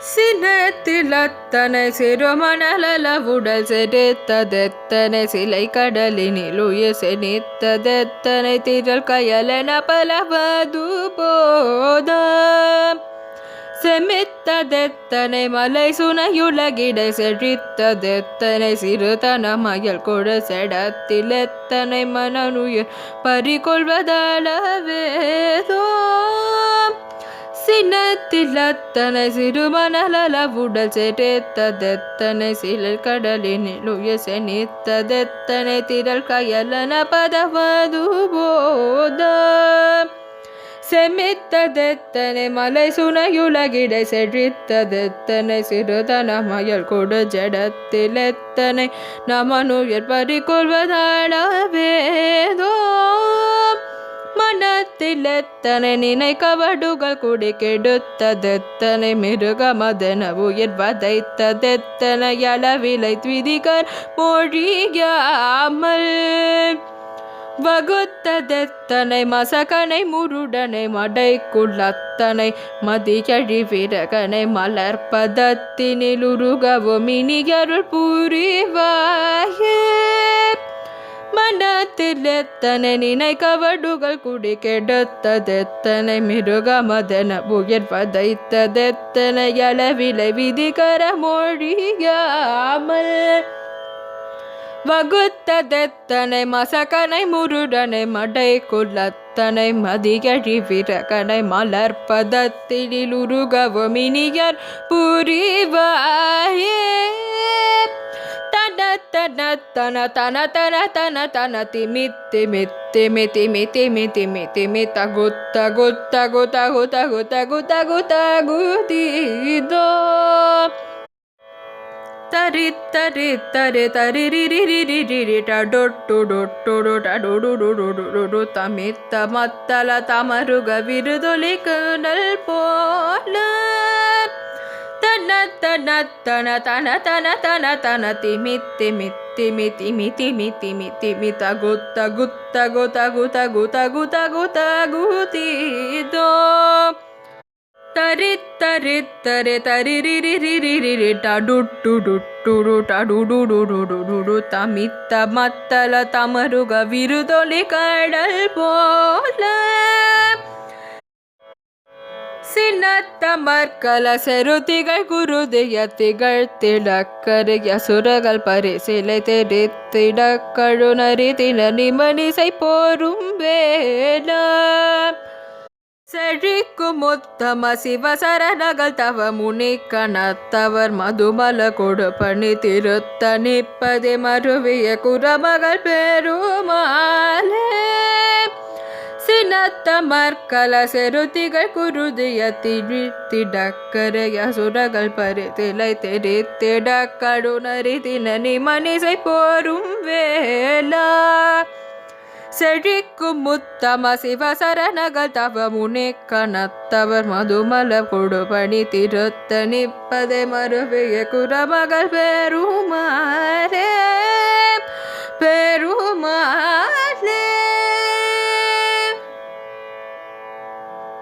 சினத்திலத்தனை சிறுமணல உடல் செறித்ததெத்தனை சிலை கடலினில் உயிர் செனித்ததெத்தனை திரள் கயலென பலவது போதாம். செமித்ததெத்தனை மலை சுனையுலகிடை செழித்ததெத்தனை சிறுதன சிறுதனமயல் கொடு செடத்திலெத்தனை மனனுயிர் பறிகொள்வதளவேதோ சினத்தில் அத்தனை சிறுமணலவுடல் செறித்ததெத்தனை சிலர் கடலினில் உயச நித்ததெத்தனை திரள் கயலன பதவது போத செமித்ததெத்தனை மலை சுனையுலகிடை செழித்ததெத்தனை சிறுதன மயல் கொடு ஜடத்திலெத்தனை நமனுயர் பறிக்கொள்வதாளவேதோ ಮಿರುಗಮತಿಲೆತ್ತನೆ ನಿನೈ ಕವಡುಗಳ ಕುಡಿ ಕೆಡುತ್ತದೆತ್ತನೆ ಮಿರುಗಮದನವು ಎದ್ವದೈತ್ತದೆತ್ತನ ಯಲವಿಲೈ ತ್ವಿದಿಗರ್ மொழிய அமல் வகுத்ததெத்தனை மசகனை முருடனை மடைக்குள்ளத்தனை மதியழிவிறகனை மலர்பதத்தினிலுருகவும் இனியருள் புரிவார். மனத்திலெத்தனை நினை கவடுகள் குடி கெடுத்ததெத்தனை மிருகமதன உயிர் வதைத்ததெத்தனை அளவிலை விதிகர மொழியாமல். வகுத்ததெத்தனை மசகனை முருடனை மடை குலத்தனை மதியழி விரகனை மலர்பதத்தினில் உருகவும் இனியர் புரிவாயே. ತನ ತನ ತನ ತನ ತನ ತನ ತಿಮಿ ತಿಮಿ ತಿಮಿ ತಿಮಿ ತಿಮಿ ತಿಮಿ ತಿಮಿ ತಗು ತಗು ತಗು ತಗು ತಗು ತಗು ತಗು ತಗುತ್ತಿದೋ ತರಿ ತರಿ ತರಿ ತರಿ ರಿ ರಿ ರಿ ರಿ ರಿ ರಿ ಟ ಡೊಟ್ಟು ಡೊಟ್ಟು ಡೊಟ ಡೊಡು ಡೊಡು ಡೊಡು ತಮಿತ್ತ ಮತ್ತಲ ತಮರುಗ ವಿರುದೊಲಿ ಕನಲ್ ಪೋಲ ತನ ತನ ತನ ತನ ತನ ತನ ತನ ತಿಮಿ ತಿಮಿ ಮೆತೆ ಮೆತೆ ಮೆತೆ ಮೆತೆ ಮೆತ ತಗು ಗುತ್ತ ಗೊತ್ತ ಗುತ ಗುತ ಗುತ ಗುತ ಗೂತಿದೋ ತರಿ ತರಿ ತರೆ ತರಿ ರಿ ರಿ ರಿ ರಿ ರಿ ರಿ ಟ ಡುಡು ಡುಟ್ಟು ಡು ಟ ಡು ಡು ಡು ಡು ಡು ಡು ಡು ತ ಮತ್ತಲ ತಮರುಗ ವಿರುದೊಲಿ ಕಡಲ್ ಪೋಲ கடல் போல செருதிகள் குருதிய திகழ் திடக்கருகிய சுரகள் பரிசிலை தெரித்திட கழுநறி தின நிமனிசை போரும் வேலா செழிக்கும் உத்தம சிவசரணகள் தவ முனி கணத்தவர் மதுமல கொடு பணி திருத்த மருவிய குரமகள் பெருமாளே சினத்த மற்கல செருத்திகள் குருதிய திழி திடக்கரைய சுரகள் பரிதிலை தெரித்திட கடுநறி தினனி மனிசை போரும் வேலா செழிக்கும் முத்தம சிவசரணகள் தவ முனே கணத்தவர் மதுமல கொடுபணி திருத்த நிப்பதை மறுவிய குரமகள் பெருமாறே பெருமா